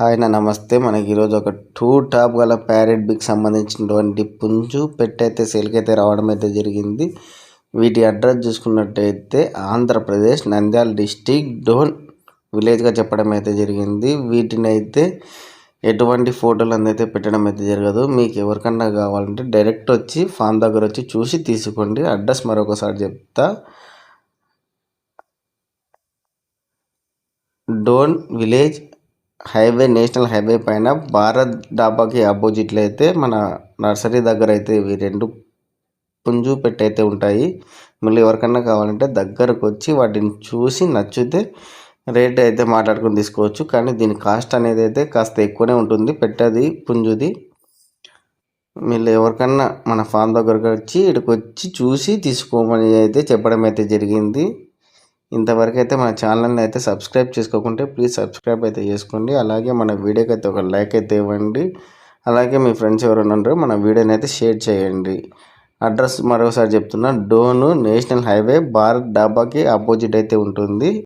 ఆయన నమస్తే. మనకి ఈరోజు ఒక టూ టాప్ గల ప్యారెట్ బిగ్ సంబంధించినటువంటి పుంజు పెట్టయితే సేల్కి అయితే రావడం అయితే జరిగింది. వీటి అడ్రస్ చూసుకున్నట్టయితే ఆంధ్రప్రదేశ్ నంద్యాల డిస్టిక్ డోన్ విలేజ్గా చెప్పడం అయితే జరిగింది. వీటిని అయితే ఎటువంటి ఫోటోలు అయితే పెట్టడం అయితే జరగదు. మీకు ఎవరికన్నా కావాలంటే డైరెక్ట్ వచ్చి ఫామ్ దగ్గర వచ్చి చూసి తీసుకోండి. అడ్రస్ మరొకసారి చెప్తా. Dhone village highway national highway పైన భారత్ డాబాకి ఆపోజిట్లో అయితే మన నర్సరీ దగ్గర అయితే ఇవి రెండు పుంజు పెట్టి అయితే ఉంటాయి. మళ్ళీ ఎవరికన్నా కావాలంటే దగ్గరకు వచ్చి వాటిని చూసి నచ్చితే రేట్ అయితే మాట్లాడుకొని తీసుకోవచ్చు. కానీ దీని కాస్ట్ అనేది అయితే కాస్త ఎక్కువనే ఉంటుంది. పెట్టది పుంజుది. మీరు ఎవరికన్నా మన ఫామ్ దగ్గరకు వచ్చి ఇక్కడికి వచ్చి చూసి తీసుకోమని అయితే చెప్పడం అయితే జరిగింది. ఇంతవరకు అయితే మన ఛానల్ని అయితే సబ్స్క్రైబ్ చేసుకోకుంటే ప్లీజ్ సబ్స్క్రైబ్ అయితే చేసుకోండి. అలాగే మన వీడియోకి అయితే ఒక లైక్ అయితే ఇవ్వండి. అలాగే మీ ఫ్రెండ్స్ ఎవరైనా ఉన్నారో మన వీడియోని అయితే షేర్ చేయండి. అడ్రస్ మరోసారి చెప్తున్నా డోను నేషనల్ హైవే భారత్ డాబాకి ఆపోజిట్ అయితే ఉంటుంది.